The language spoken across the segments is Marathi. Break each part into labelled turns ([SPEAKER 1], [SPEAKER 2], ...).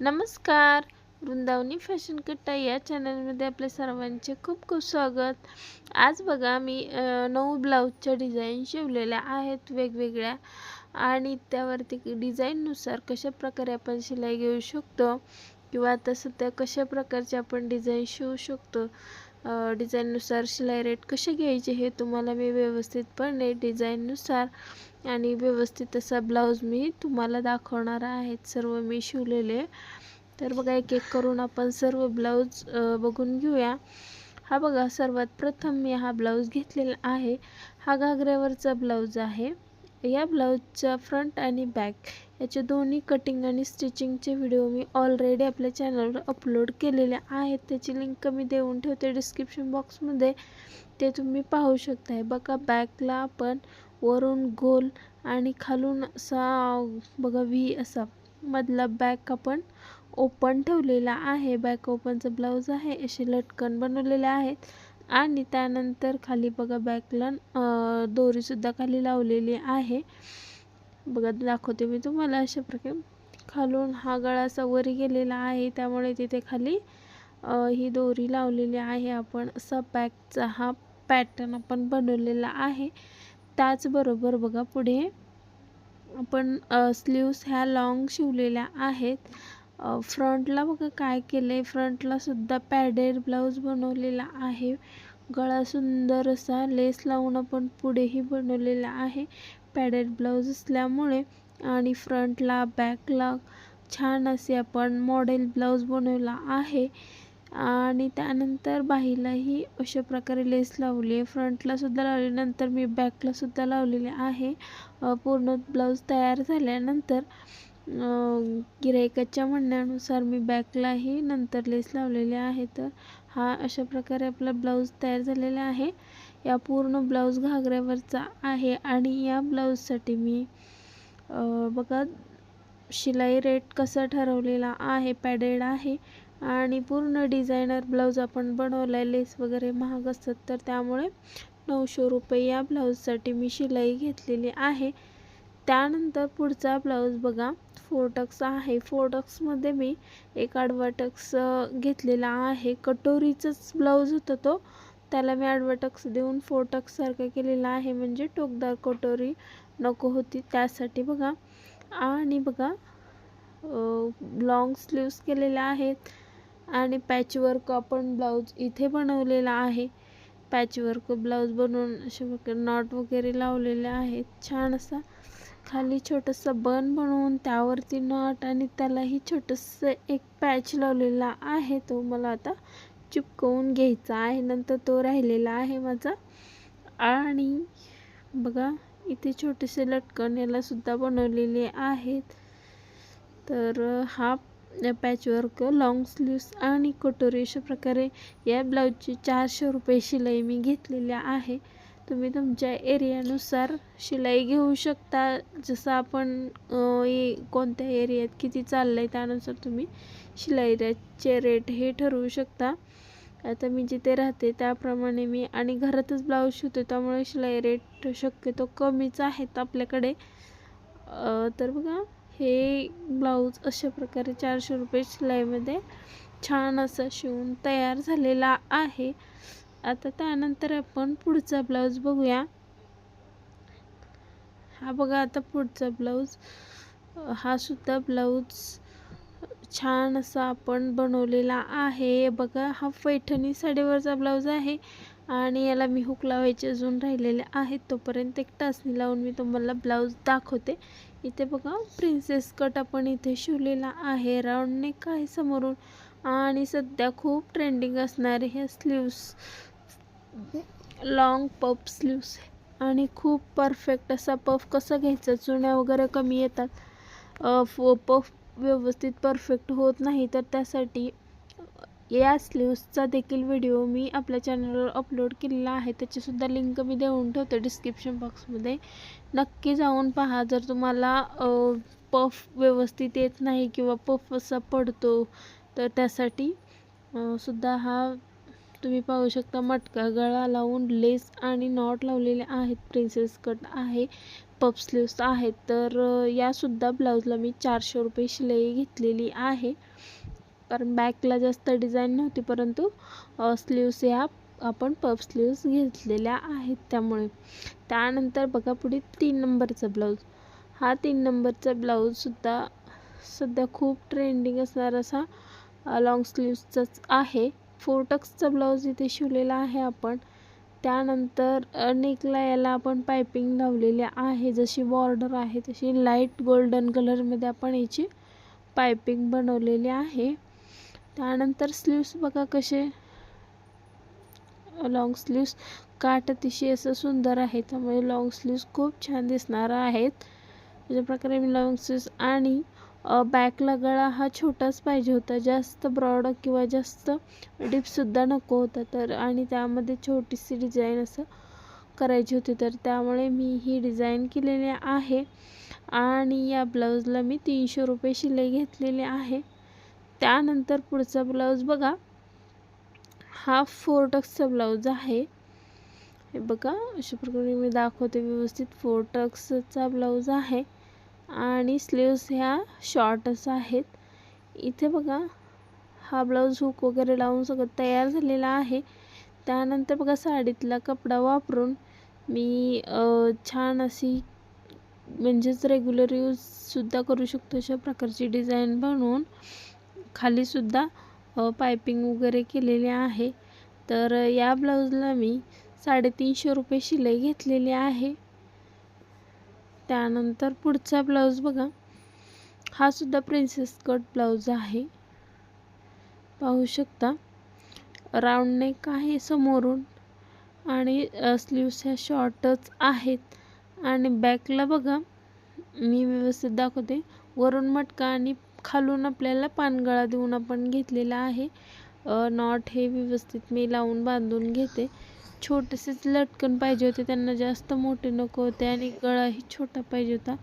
[SPEAKER 1] नमस्कार. वृंदावनी फॅशन कट्टा या चॅनलमध्ये आपल्या सर्वांचे खूप खूप स्वागत. आज बघा मी नऊ ब्लाऊजच्या डिझाईन शिवलेल्या आहेत वेगवेगळ्या आणि त्यावरती डिझाईननुसार कशा प्रकारे आपण शिलाई घेऊ शकतो किंवा आता सध्या कशा प्रकारचे आपण डिझाईन शिवू शकतो डिझाईननुसार शिलाई रेट कसे घ्यायचे हे तुम्हाला मी व्यवस्थितपणे डिझाईननुसार आणि व्यवस्थित असा ब्लाऊज मी तुम्हाला दाखवणार आहेत सर्व मी शिवलेले. तर बघा एक एक करून आपण सर्व ब्लाऊज बघून घेऊया. हा बघा सर्वात प्रथम मी हा ब्लाऊज घेतलेला आहे. हा घागऱ्यावरचा ब्लाऊज आहे. या ब्लाऊजचा फ्रंट आणि बॅक याचे दोन्ही कटिंग आणि स्टिचिंगचे व्हिडिओ मी ऑलरेडी आपल्या चॅनलवर अपलोड केलेले आहेत. त्याची लिंक मी देऊन ठेवते डिस्क्रिप्शन बॉक्समध्ये ते तुम्ही पाहू शकताय. बघा बॅकला आपण वरून गोल आणि खालून असा बघा व्ही असा. मधला बॅक आपण ओपन ठेवलेला आहे. बॅक ओपनचा ब्लाऊज आहे. असे लटकन बनवलेले आहेत. आणि त्यानंतर खाली बघा बॅकला दोरीसुद्धा खाली लावलेली आहे. बघा दाखवते मी तुम्हाला अशा प्रकारे. खालून हा गळा असा वरी गेलेला आहे. त्यामुळे तिथे खाली ही दोरी लावलेली आहे. आपण असा बॅकचा हा पॅटर्न आपण बनवलेला आहे. त्याचबरोबर बघा पुढे आपण स्लीव्स ह्या लॉंग शिवलेल्या आहेत. फ्रंटला बघा काय केलं आहे फ्रंटलासुद्धा पॅडेड ब्लाऊज बनवलेला आहे. गळा सुंदर असा लेस लावून आपण पुढेही बनवलेला आहे. पॅडेड ब्लाऊज असल्यामुळे आणि फ्रंटला बॅकला छान असे आपण मॉडेल ब्लाऊज बनवला आहे. आणि त्यानंतर बाहीलाही अशा प्रकारे लेस लावली आहे. फ्रंटलासुद्धा लावली नंतर मी बॅकलासुद्धा लावलेले आहे. पूर्ण ब्लाऊज तयार झाल्यानंतर गिरायकाच्या म्हणण्यानुसार मी बॅकलाही नंतर लेस लावलेले आहे. तर हा अशा प्रकारे आपला ब्लाऊज तयार झालेला आहे. या पूर्ण ब्लाऊज घागऱ्यावरचा आहे आणि या ब्लाऊजसाठी मी बघा शिलाई रेट कसा ठरवलेला आहे पॅडेड आहे. आणि पूर्ण डिझायनर ब्लाऊज आपण बनवला आहे लेस वगैरे महाग असतात तर त्यामुळे नऊशे रुपये या ब्लाऊजसाठी मी शिलाई घेतलेली आहे. त्यानंतर पुढचा ब्लाऊज बघा फोरटक्स आहे. फोरटक्समध्ये मी एक आडवा टक्स घेतलेला आहे. कटोरीचाच ब्लाऊज होता तो. त्याला मी आडवा टक्स देऊन फोरटक्ससारखा केलेला आहे म्हणजे टोकदार कटोरी नको होती त्यासाठी बघा. आणि बघा लॉंग स्लीव्स केलेल्या आहेत. आणि पॅचवर्क आपण ब्लाऊज इथे बनवलेला आहे. पॅचवर्क ब्लाऊज बनवून असे प्रकारे नॉट वगैरे लावलेले आहेत. छान असा खाली छोटंसं बन बनवून त्यावरती नॉट आणि त्यालाही छोटंसं एक पॅच लावलेला आहे. तो मला आता चिपकवून घ्यायचा आहे. नंतर तो राहिलेला आहे माझा. आणि बघा इथे छोटेसे लटकन यालासुद्धा बनवलेले आहेत. तर हा पॅचवर्क लॉंग स्लीव्स आणि कटोरी अशा प्रकारे या ब्लाऊजची चारशे रुपये शिलाई मी घेतलेली आहे. तुम्ही तुमच्या एरियानुसार शिलाई घेऊ शकता. जसं आपण कोणत्या एरियात किती चाललं आहे त्यानुसार तुम्ही शिलाईचे रेट हे ठरवू शकता. आता मी जिथे राहते त्याप्रमाणे मी आणि घरातच ब्लाऊज शिवते त्यामुळे शिलाई रेट शक्यतो कमीच आहेत आपल्याकडे. तर बघा हे ब्लाऊज अशा प्रकारे चारशे रुपये शिलाईमध्ये छान असं शिवून तयार झालेला आहे. आता त्यानंतर आपण पुढचा ब्लाऊज बघूया. हा बघा आता पुढचा ब्लाऊज. हा सुद्धा ब्लाऊज छान असा आपण बनवलेला आहे. बघा हा पैठणी साडीवरचा ब्लाऊज आहे. आणि याला मी हुक लावायचे अजून राहिलेले आहेत. तोपर्यंत एक टाचणी लावून मी तुम्हाला ब्लाऊज दाखवते. इथे बघा प्रिन्सेस कट आपण इथे शिवलेला आहे. राऊंड नेक आहे समोरून. आणि सध्या खूप ट्रेंडिंग असणारे हे स्लीव्स लॉंग पफ स्लीव्स आणि खूप परफेक्ट असा पफ कसा घ्यायचा? चुण्या वगैरे कमी येतात. फो पफ व्यवस्थित परफेक्ट होत नाही. तर त्यासाठी या स्लीव्सचा देखील व्हिडिओ मी आपल्या चॅनलवर अपलोड केलेला आहे. त्याचीसुद्धा लिंक मी देऊन ठेवते डिस्क्रिप्शन बॉक्समध्ये नक्की जाऊन पहा. जर तुम्हाला पफ व्यवस्थित येत नाही किंवा पफ असा पडतो तर त्यासाठी सुद्धा हा तुम्ही पाहू शकता मटका गळा लावून लेस आणि नॉट लावलेले आहेत. प्रिन्सेस कट आहे. पफ स्लीव्स आहेत. तर यासुद्धा ब्लाऊजला मी चारशे रुपये शिलाई घेतलेली आहे. कारण बॅकला जास्त डिझाईन नव्हती परंतु स्लीव्स ह्या आपण पफ स्लीव्स घेतलेल्या आहेत त्यामुळे. त्यानंतर बघा पुढे तीन नंबरचा ब्लाऊज हा तीन नंबरचा ब्लाऊजसुद्धा सध्या खूप ट्रेंडिंग असणारा असा लॉंग स्लीव्सचाच आहे. फोर टक्सचा ब्लाऊज इथे शिवलेला आहे आपण. त्यानंतर नेकला याला आपण पायपिंग लावलेली आहे. जशी बॉर्डर आहे तशी लाइट गोल्डन कलरमध्ये आपण याची पायपिंग बनवलेली आहे. त्यानंतर स्लीव्स बघा कसे. लॉंग स्लीव्स काट अतिशय असं सुंदर आहे त्यामुळे लॉंग स्लीव्स खूप छान दिसणार आहेत. अशा प्रकारे मी लॉंग स्लीव्स आणि बॅकला गळा हा छोटाच पाहिजे होता. जास्त ब्रॉड किंवा जास्त डीपसुद्धा नको होता तर आणि त्यामध्ये छोटीशी डिझाईन असं करायची होती तर त्यामुळे मी ही डिझाईन केलेली आहे. आणि या ब्लाऊजला मी तीनशे रुपये शिलाई घेतलेली आहे. त्यानंतर पुढचा ब्लाऊज बघा. हा फोर टक्सचा ब्लाऊज आहे. हे बघा अशा प्रकारे मी दाखवते व्यवस्थित. फोर टक्सचा ब्लाऊज आहे आणि स्लीव्स ह्या शॉर्टच आहेत. इथे बघा हा ब्लाऊज हुक वगैरे लावून सगळं तयार झालेला आहे. त्यानंतर बघा साडीतला कपडा वापरून मी छान अशी म्हणजेच रेग्युलर यूजसुद्धा करू शकतो अशा प्रकारची डिझाईन बनवून. खालीसुद्धा पायपिंग वगैरे केलेली आहे. तर या ब्लाऊजला मी साडेतीनशे रुपये शिलाई घेतलेली आहे. त्यानंतर पुढचा ब्लाऊज बघा. हा सुद्धा प्रिन्सेस कट ब्लाऊज आहे. पाहू शकता. राऊंड नेक आहे समोरून आणि स्लीव्स ह्या शॉर्टच आहेत. आणि बॅकला बघा. मी व्यवस्थित दाखवते. वरून मटका आणि खालून आपल्याला पानगळा देऊन आपण घेतलेला आहे. नॉट हे व्यवस्थित मी लावून बांधून घेते. छोटेसेच लटकन पाहिजे होते त्यांना जास्त मोठे नको होते आणि गळाही छोटा पाहिजे होता.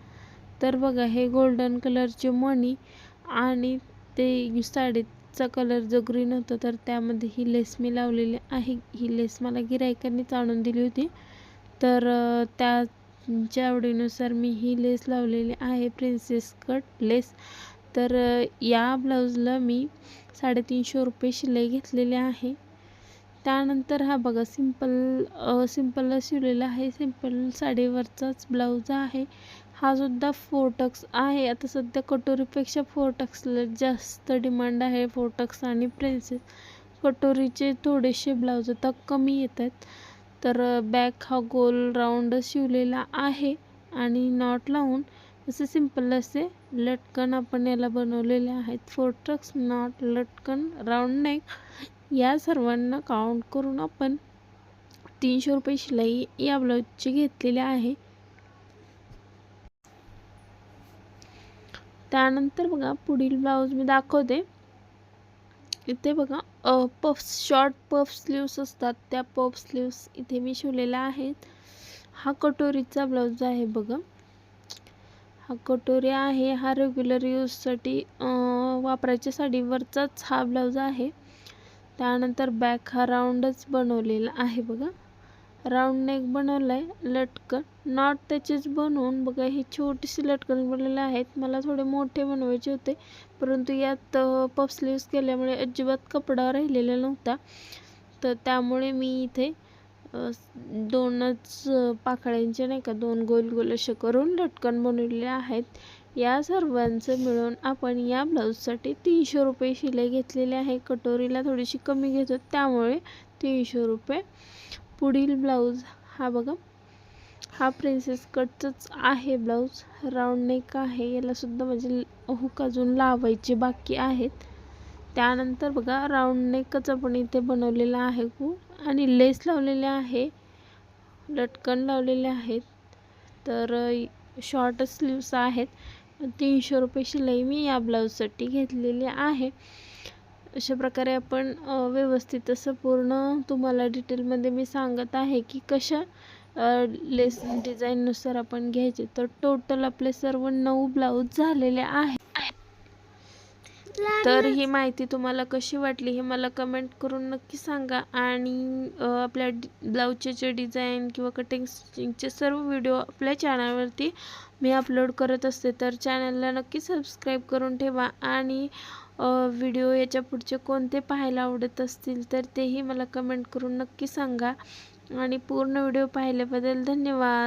[SPEAKER 1] तर बघा हे गोल्डन कलरचे मणी आणि ते साडीचा कलर जो ग्रीन होता तर त्यामध्ये ही लेस मी लावलेली आहे. ही लेस मला गिरायकांनीच आणून दिली होती. तर त्याच्या आवडीनुसार मी ही लेस लावलेली आहे प्रिन्सेस कट लेस तर या ब्लाऊजला मी साडेतीनशे रुपये शिलाई घेतलेली आहे. त्यानंतर हा बघा सिंपल सिंपलला शिवलेला आहे. सिंपल साडीवरचाच ब्लाऊज आहे. हा सुद्धा फोरटक्स आहे. आता सध्या कटोरीपेक्षा फोरटक्सला जास्त डिमांड आहे. फोरटक्स आणि प्रिन्सेस कटोरीचे थोडेसे ब्लाऊज आता कमी येत आहेत. तर बॅक हा गोल राऊंड शिवलेला आहे. आणि नॉट लावून असे सिंपल असे लटकन आपण याला बनवलेले आहेत. फोरटक्स नॉट लटकन राऊंड नेक या सर्वांना काउंट करून आपण तीनशे रुपये शिलाई या ब्लाऊजची घेतलेली आहे. त्यानंतर बघा पुढील ब्लाऊज मी दाखवते. इथे बघा पफ शॉर्ट पफ स्लीव्स असतात. त्या पफ स्लीव्स इथे मी शिवलेल्या आहेत. हा कटोरीचा ब्लाऊज आहे बघा. हा कटोरी आहे. हा रेग्युलर यूजसाठी वापरायच्या साडीवरचाच हा ब्लाऊज आहे. त्यानंतर बॅक हा राऊंडच बनवलेला आहे बघा. राऊंड नेक बनवला आहे लटकन. नॉट त्याचेच बनवून बघा हे छोटीशी लटकन बनवलेले आहेत. मला थोडे मोठे बनवायचे होते परंतु यात पफ स्लीव्स केल्यामुळे अजिबात कपडा राहिलेला नव्हता. तर त्यामुळे मी इथे दोनच पाकळ्यांचे नाही का दोन गोल गोल असे करून लटकन बनवलेले आहेत. या सर्वांचं मिळून आपण या ब्लाऊजसाठी तीनशे रुपये शिलाई घेतलेली आहे. कटोरीला थोडीशी कमी घेतो त्यामुळे तीनशे रुपये. पुढील ब्लाऊज हा बघा. हा प्रिन्सेस कटचंच आहे ब्लाऊज. राऊंड नेक आहे. यालासुद्धा म्हणजे हुक अजून लावायचे बाकी आहेत. त्यानंतर बघा राऊंड नेकच आपण इथे बनवलेला आहे. खूप आणि लेस लावलेले आहे लटकन लावलेले आहेत. तर शॉर्ट स्लीव्स आहेत. तीनशे रुपये शिलाई मी या ब्लाऊजसाठी घेतलेली आहे. अशा प्रकारे आपण व्यवस्थित असं पूर्ण तुम्हाला डिटेलमध्ये मी सांगत आहे की कशा लेस डिझाईननुसार आपण घ्यायचे. तर टोटल आपले सर्व नऊ ब्लाऊज झालेले आहे तर ही माहिती तुम्हाला कशी वाटली हे मला कमेंट करून नक्की सांगा. आणि आपल्या डि- ब्लाऊजचे जे डिझाईन किंवा कटिंग स्टिचिंगचे सर्व व्हिडिओ आपल्या चॅनलवरती मी अपलोड करत असते. तर चॅनलला नक्की सबस्क्राईब करून ठेवा. आणि व्हिडिओ याच्या पुढचे कोणते पाहायला आवडत असतील तर तेही मला कमेंट करून नक्की सांगा. आणि पूर्ण व्हिडिओ पाहिल्याबद्दल धन्यवाद.